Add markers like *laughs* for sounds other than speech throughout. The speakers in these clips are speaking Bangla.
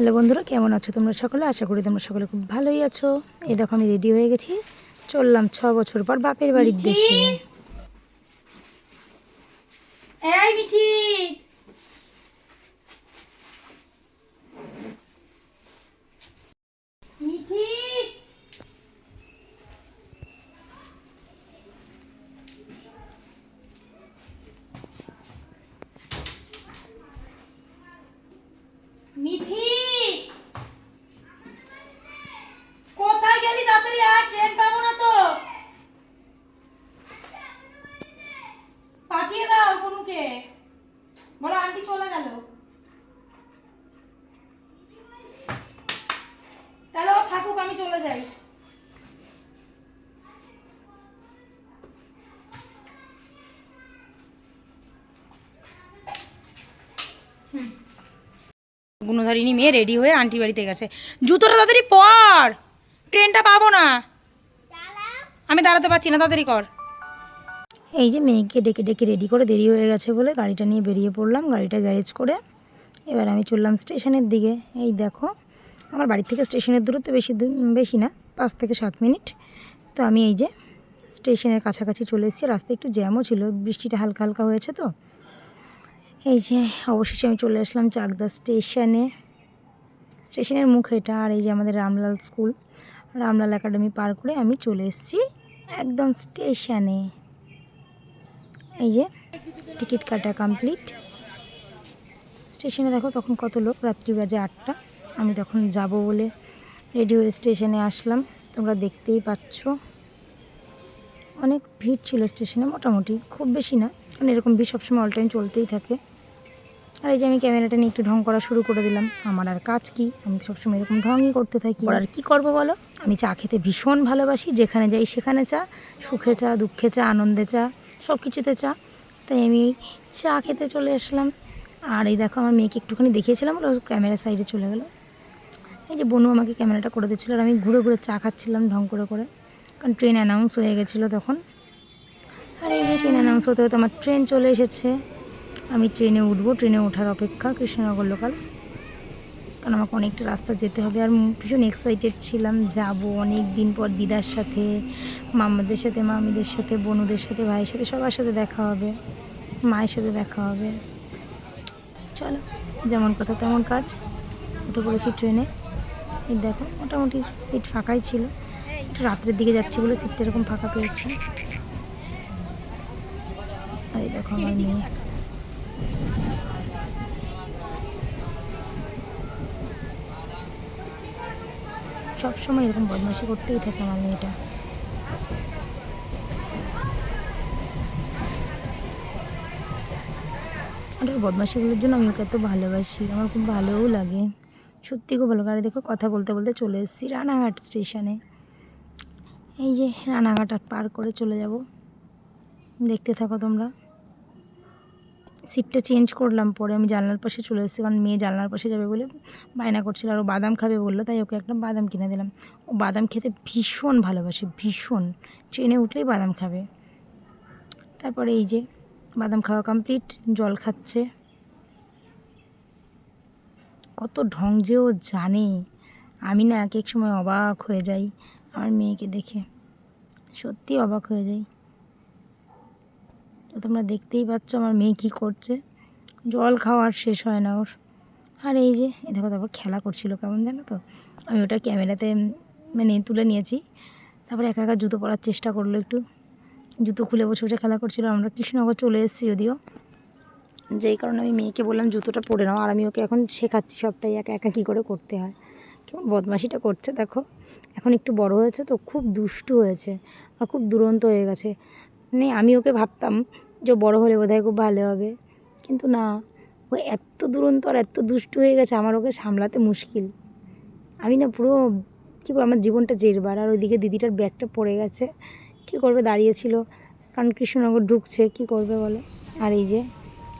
হ্যালো বন্ধুরা কেমন আছো তোমরা সকলে? আশা করি তোমরা সকলে খুব ভালোই আছো। এই দেখো আমি রেডি হয়ে গেছি। চললাম ছ বছর পর বাপের বাড়ির দেশে। এই মিঠি! মিঠি মিঠি কোথায় গেলি তাড়াতাড়ি আর ট্রেন পাবো না তো পাঠিয়ে দাও বলো আন্টি চলে গেল। তাহলে ও থাকুক আমি চলে যাই। গুণধারিনী মেয়ে রেডি হয়ে আন্টি বাড়িতে গেছে। জুতোটা তাড়াতাড়ি পর। ট্রেনটা পাবো না। আমি দাঁড়াতে পারছি না তাড়াতাড়ি কর। এই যে মেয়েকে ডেকে ডেকে রেডি করে দেরি হয়ে গেছে বলে গাড়িটা নিয়ে বেরিয়ে পড়লাম, গাড়িটা গ্যারেজ করে। এবার আমি চললাম স্টেশনের দিকে। এই দেখো, আমার বাড়ি থেকে স্টেশনের দূরত্ব বেশি বেশি না, পাঁচ থেকে সাত মিনিট। তো আমি এই যে স্টেশনের কাছাকাছি চলে এসেছি, রাস্তায় একটু জ্যামও ছিল, বৃষ্টিটা হালকা হালকা হয়েছে তো। এই যে অবশেষে আমি চলে আসলাম চাকদা স্টেশনে। স্টেশনের মুখ এটা, আর এই যে আমাদের রামলাল স্কুল, রামলাল একাডেমি পার করে আমি চলে এসেছি একদম স্টেশনে। এই যে টিকিট কাটা কমপ্লিট স্টেশনে দেখো তখন কত লোক রাত্রি বাজে আটটা। আমি তখন যাব বলে রেডি হয়ে স্টেশনে আসলাম। তোমরা দেখতেই পাচ্ছ। অনেক ভিড় ছিল স্টেশনে মোটামুটি। খুব বেশি না কারণ এরকম ভিড় সবসময় অল টাইম চলতেই থাকে। আর এই যে আমি ক্যামেরাটা নিয়ে একটু ঢং করা শুরু করে দিলাম। আমার আর কাজ কি? আমি সবসময় এরকম ঢংই করতে থাকি। আর কি করব বলো? আমি চা খেতে ভীষণ ভালোবাসি। যেখানে যাই সেখানে চা। সুখে চা দুঃখে চা আনন্দে চা। সব কিছুতে চা। তাই আমি চা খেতে চলে আসলাম। আর এই দেখো, আমার মেয়েকে একটুখানি দেখিয়েছিলাম বলে ও ক্যামেরার সাইডে চলে গেলো। এই যে বনু আমাকে ক্যামেরাটা করে দিচ্ছিল আর আমি ঘুরে ঘুরে চা খাচ্ছিলাম ঢং করে করে। কারণ ট্রেন অ্যানাউন্স হয়ে গেছিল তখন। আর এই যে ট্রেন অ্যানাউন্স হতে হতে আমার ট্রেন চলে এসেছে। আমি ট্রেনে উঠবো, ট্রেনে ওঠার অপেক্ষা কৃষ্ণনগর লোকাল কারণ আমাকে অনেকটা রাস্তা যেতে হবে। আর ভীষণ এক্সাইটেড ছিলাম, যাব অনেক দিন পর দিদার সাথে, মামাদের সাথে, মামিদের সাথে, বনুদের সাথে, ভাইয়ের সাথে, সবার সাথে দেখা হবে, মায়ের সাথে দেখা হবে। চলো, যেমন কথা তেমন কাজ। উঠে পড়েছি ট্রেনে। এই দেখো, মোটামুটি সিট ফাঁকাই ছিল। একটু রাত্রের দিকে যাচ্ছি বলে সিটটা এরকম ফাঁকা পেয়েছি। আর এই দেখো আমার মেয়ে। সবসময় এরকম বদমাশি করতেই থাকে আমার মেয়েটা। আর বদমাশিগুলোর জন্য আমি ওকে এত ভালোবাসি, আমার খুব ভালোও লাগে। সত্যি খুব ভালো লাগে। দেখো, কথা বলতে বলতে চলে এসেছি রানাঘাট স্টেশনে। এই যে রানাঘাট পার করে চলে যাব। দেখতে থাকো তোমরা। সিটটা চেঞ্জ করলাম, পরে আমি জানলার পাশে চলে এসেছি। কারণ মেয়ে জানলার পাশে যাবে বলে বায়না করছিল আর ও বাদাম খাবে বলল, তাই ওকে একটা বাদাম কিনে দিলাম। ও বাদাম খেতে ভীষণ ভালোবাসে, ভীষণ। ট্রেনে উঠলেই বাদাম খাবে। তারপরে এই যে বাদাম খাওয়া কমপ্লিট জল খাচ্ছে। কত ঢং যে ও জানে। আমি না এক এক সময় অবাক হয়ে যাই আমার মেয়েকে দেখে। সত্যি অবাক হয়ে যাই। তোমরা দেখতেই পাচ্ছ আমার মেয়ে কী করছে। জল খাওয়ার শেষ হয় না ওর। আর এই যে এ দেখো তারপর খেলা করছিল কেমন জানো তো? আমি ওটা ক্যামেরাতে মানে তুলে নিয়েছি। তারপরে একা একা জুতো পরার চেষ্টা করল একটু। জুতো খুলে বসে বসে খেলা করছিল। আমরা কৃষ্ণনগর চলে এসেছি যদিও। যেই কারণে আমি মেয়েকে বললাম, জুতোটা পরে নাও। আর আমি ওকে এখন শেখাচ্ছি সবটাই, একা একা কী করে করতে হয়। কেমন বদমাশিটা করছে, দেখো। এখন একটু বড় হয়েছে তো, খুব দুষ্টু হয়েছে। আর খুব দুরন্ত হয়ে গেছে। মানে আমি ওকে ভাবতাম যে বড় হলে বোধহয় খুব ভালো হবে। কিন্তু না, ও এত দুরন্ত আর এত দুষ্টু হয়ে গেছে, আমার ওকে সামলাতে মুশকিল। আমি না পুরো, কী বলব, আমার জীবনটা জেরবার। আর ওইদিকে দিদিটার ব্যাগটা পড়ে গেছে। কী করবে, দাঁড়িয়েছিল। কারণ কৃষ্ণনগর ঢুকছে, কী করবে বলো? আর এই যে,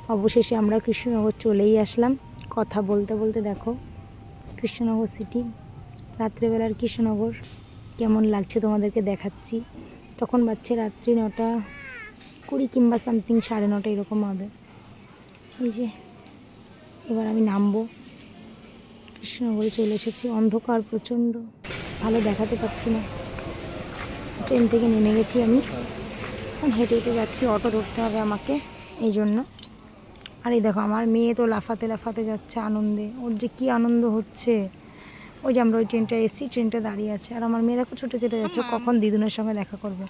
অবশেষে আমরা কৃষ্ণনগর চলেই আসলাম। কথা বলতে বলতে দেখো, কৃষ্ণনগর সিটি রাত্রেবেলার কৃষ্ণনগর। কেমন লাগছে তোমাদেরকে দেখাচ্ছি। তখন বাচ্চা রাত্রি নটা। কুড়ি কিংবা সামথিং, সাড়ে নটা এরকম হবে। এই যে, এবার আমি নামবো। কৃষ্ণনগরে চলে এসেছি। অন্ধকার প্রচণ্ড। ভালো দেখাতে পাচ্ছি না। ট্রেন থেকে নেমে গেছি আমি। হেঁটে হেঁটে যাচ্ছি, অটো ধরতে হবে আমাকে এই জন্য। আর এই দেখো, আমার মেয়ে তো লাফাতে লাফাতে যাচ্ছে আনন্দে। ওর যে কী আনন্দ হচ্ছে। ওই যে আমরা ওই ট্রেনটা এসি ট্রেনটা দাঁড়িয়ে আছে। আর আমার মেয়ে দেখো ছোটো ছোটো যাচ্ছে কখন দিদুনের সঙ্গে দেখা করবে।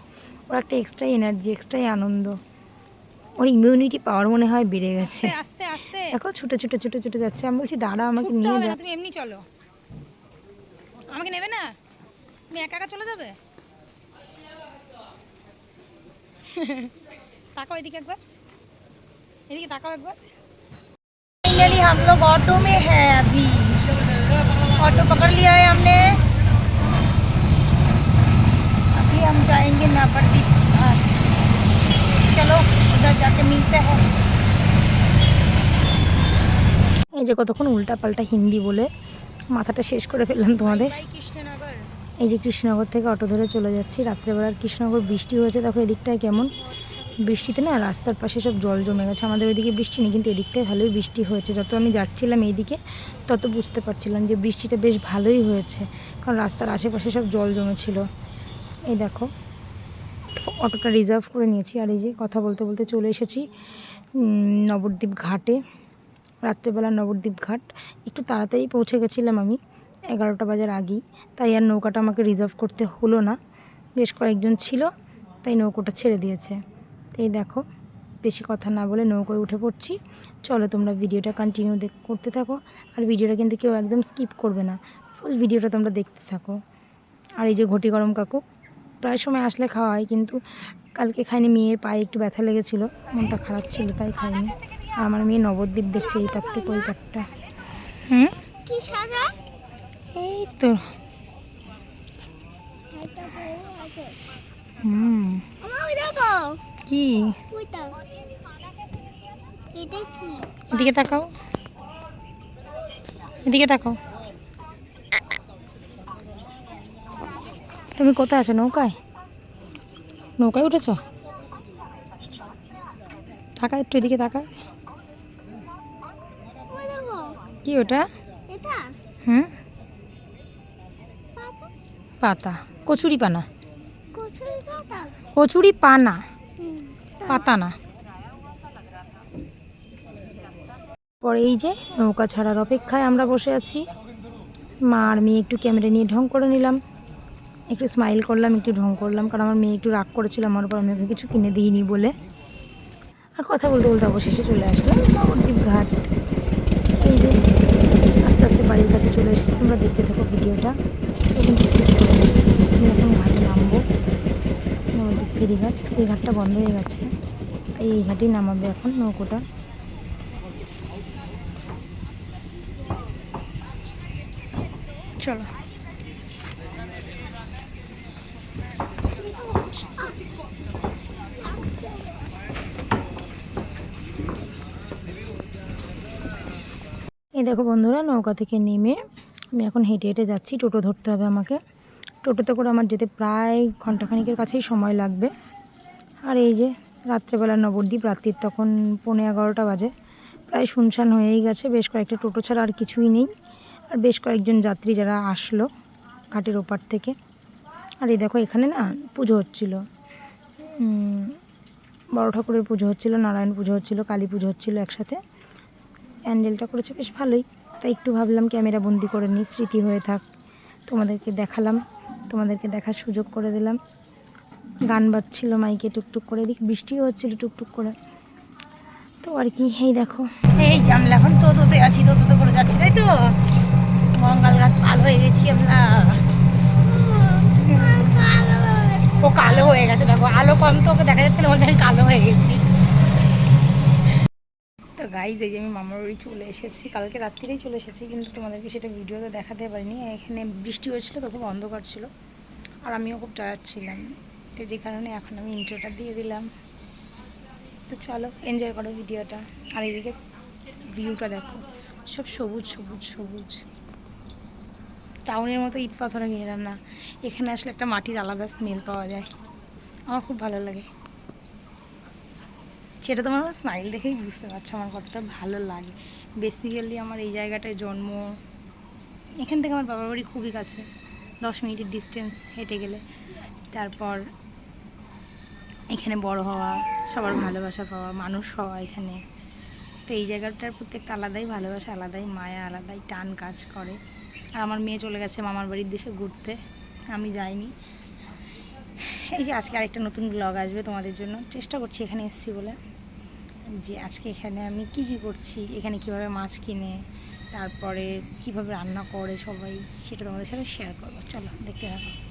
ওর একটা এক্সট্রা এনার্জি এক্সট্রাই আনন্দ। ওর ইমিউনিটি পাওয়ার মনে হয় বেড়ে গেছে। দেখো ছোটো ছোটো ছোটো ছোটো যাচ্ছে। আমি বলছি দাঁড়া আমাকে নিয়ে যা। তুমি এমনি চলো। আমাকে নেবে না? তুমি একা একা চলে যাবে? *laughs* তাকাও এদিকে একবার। এদিকে তাকাও একবার। ফাইনালি হাম অটো মে হ্যাঁ ऑटो पकड़ लिया है हमने अभी हम जाएंगे नवद्वीप घाट चलो उधर जाके मिलते हैं এই যে কতক্ষণ উল্টা পাল্টা হিন্দি বলে মাথাটা শেষ করে ফেললাম তোমাদের বাই কৃষ্ণনগর এই যে কৃষ্ণনগর থেকে অটো ধরে চলে যাচ্ছি রাত্রেবেলার কৃষ্ণনগর বৃষ্টি হয়েছে দেখো এদিকটায় কেমন বৃষ্টিতে না রাস্তার পাশে সব জল জমে গেছে। আমাদের ওইদিকে বৃষ্টি নেই, কিন্তু এদিকটায় ভালোই বৃষ্টি হয়েছে। যত আমি যাচ্ছিলাম এইদিকে, তত বুঝতে পারছিলাম যে বৃষ্টিটা বেশ ভালোই হয়েছে। কারণ রাস্তার আশেপাশে সব জল জমেছিল। এই দেখো, অটোটা রিজার্ভ করে নিয়েছি। আর এই যে কথা বলতে বলতে চলে এসেছি নবদ্বীপ ঘাটে। রাত্রেবেলা নবদ্বীপ ঘাট। একটু তাড়াতাড়ি পৌঁছে গেছিলাম আমি, এগারোটা বাজার আগেই। তাই আর নৌকাটা আমাকে রিজার্ভ করতে হলো না। বেশ কয়েকজন ছিল, তাই নৌকোটা ছেড়ে দিয়েছে। এই দেখো বেশি কথা না বলে নৌকোয় উঠে পড়ছি। চলো তোমরা ভিডিওটা কন্টিনিউ করতে থাকো। আর ভিডিওটা কিন্তু কেউ একদম স্কিপ করবে না। ফুল ভিডিওটা তোমরা দেখতে থাকো। আর এই যে ঘটি গরম কাকু প্রায় সময় আসলে খাওয়া হয় কিন্তু কালকে খাইনি মেয়ের পায়ে একটু ব্যথা লেগেছিলো মনটা খারাপ ছিল তাই খাইনি। আর আমার মেয়ে নবদ্বীপ দেখছে এই পার থেকে ওই পারটা হুম এই তো। হুম। কি? এদিকে তাকাও। এদিকে তাকাও। তুমি কোথায় আছো? নৌকায়? নৌকায় উঠেছ? তাকা একটু এদিকে তাকা কি ওটা? হুম? পাতা। কচুরি পানা কচুরি পানা পাতা না। পরে এই যে নৌকা ছাড়ার অপেক্ষায় আমরা বসে আছি। মা আর মেয়ে একটু ক্যামেরা নিয়ে ঢং করে নিলাম। একটু স্মাইল করলাম, একটু ঢং করলাম, কারণ আমার মেয়ে একটু রাগ করেছিল আমার উপর, আমি ওকে কিছু কিনে দিইনি বলে। আর কথা বলতে বলতে অবশেষে চলে আসলাম নবদ্বীপ ঘাট এই যে আস্তে আস্তে বাড়ির কাছে চলে এসেছি, তোমরা দেখতে থাকো ভিডিওটা। কিন্তু। এখন ঘাটে নামবো। নবদ্বীপ ফেরিঘাট। এই ঘাটটা বন্ধ হয়ে গেছে। এই ঘাটেই নামাবে এখন নৌকোটা। চলো। এই দেখো বন্ধুরা, নৌকা থেকে নেমে আমি এখন হেঁটে হেঁটে যাচ্ছি। টোটো ধরতে হবে আমাকে। টোটোতে করে আমার যেতে প্রায় ঘন্টাখানিকের কাছেই সময় লাগবে। আর এই যে রাত্রেবেলা নবদ্বীপ, রাত্রির তখন পৌনে এগারোটা বাজে। প্রায় শুনশান হয়েই গেছে, বেশ কয়েকটা টোটো ছাড়া আর কিছুই নেই। আর বেশ কয়েকজন যাত্রী যারা আসলো ঘাটের ওপার থেকে। আর এই দেখো, এখানে না পুজো হচ্ছিল। বড় ঠাকুরের পুজো হচ্ছিল, নারায়ণ পুজো হচ্ছিল, কালী পুজো হচ্ছিল একসাথে। প্যান্ডেলটা করেছে বেশ ভালোই। তাই একটু ভাবলাম ক্যামেরা বন্দি করে নিই, স্মৃতি হয়ে থাক। তোমাদেরকে দেখালাম, তোমাদেরকে দেখার সুযোগ করে দিলাম। গান বাজছিল, মাইকে টুকটুক করে এদিকে বৃষ্টিও হচ্ছিল টুকটুক করে। তো আর কি, এই দেখো। এই যে আমরা এখন তোতোতে আছি তোতোতে করে যাচ্ছি, তাই তো? মঙ্গল ঘাট পার হয়ে গেছি আমরা। ও কালো হয়ে গেছে, দেখো, আলো কম তো, ওকে দেখা যাচ্ছে না, বলছে আমি কালো হয়ে গেছি। তো গাইজ এই যে আমি মামার বাড়ি চলে এসেছি, কালকে রাত্রিরেই চলে এসেছি, কিন্তু তোমাদেরকে সেটা ভিডিওতে দেখাতে পারিনি। এখানে বৃষ্টি হয়েছিল, তো খুব অন্ধকার ছিল, আর আমিও খুব টায়ার্ড ছিলাম। তো যে কারণে এখন আমি ইন্ট্রোটা দিয়ে দিলাম। তো চলো এনজয় করো ভিডিওটা আর এদিকে ভিউটা দেখো। সব সবুজ সবুজ সবুজ। টাউনের মতো ইট পাথরে গেলাম না। এখানে আসলে একটা মাটির আলাদা স্মেল পাওয়া যায়। আমার খুব ভালো লাগে। সেটা তোমার স্মাইল দেখেই বুঝতে পারছ। আমার কতটা ভালো লাগে। বেসিক্যালি আমার এই জায়গাটায় জন্ম। এখান থেকে আমার বাবার বাড়ি খুবই কাছে। দশ মিনিটের ডিস্টেন্স হেঁটে গেলে। তারপর এখানে বড় হওয়া, সবার ভালোবাসা পাওয়া, মানুষ হওয়া এখানে। তো এই জায়গাটার প্রত্যেকটা আলাদাই ভালোবাসা, আলাদাই মায়া, আলাদাই টান কাজ করে। আর আমার মেয়ে চলে গেছে মামার বাড়ির দেশে ঘুরতে, আমি যাইনি। এই যে আজকে আরেকটা নতুন ব্লগ আসবে তোমাদের জন্য। চেষ্টা করছি এখানে এসেছি বলে। যে আজকে এখানে আমি কি কি করছি, এখানে কীভাবে মাছ কিনে, তারপরে কীভাবে রান্না করে সবাই, সেটা তোমাদের সাথে শেয়ার করব। চলো, দেখতে থাকো।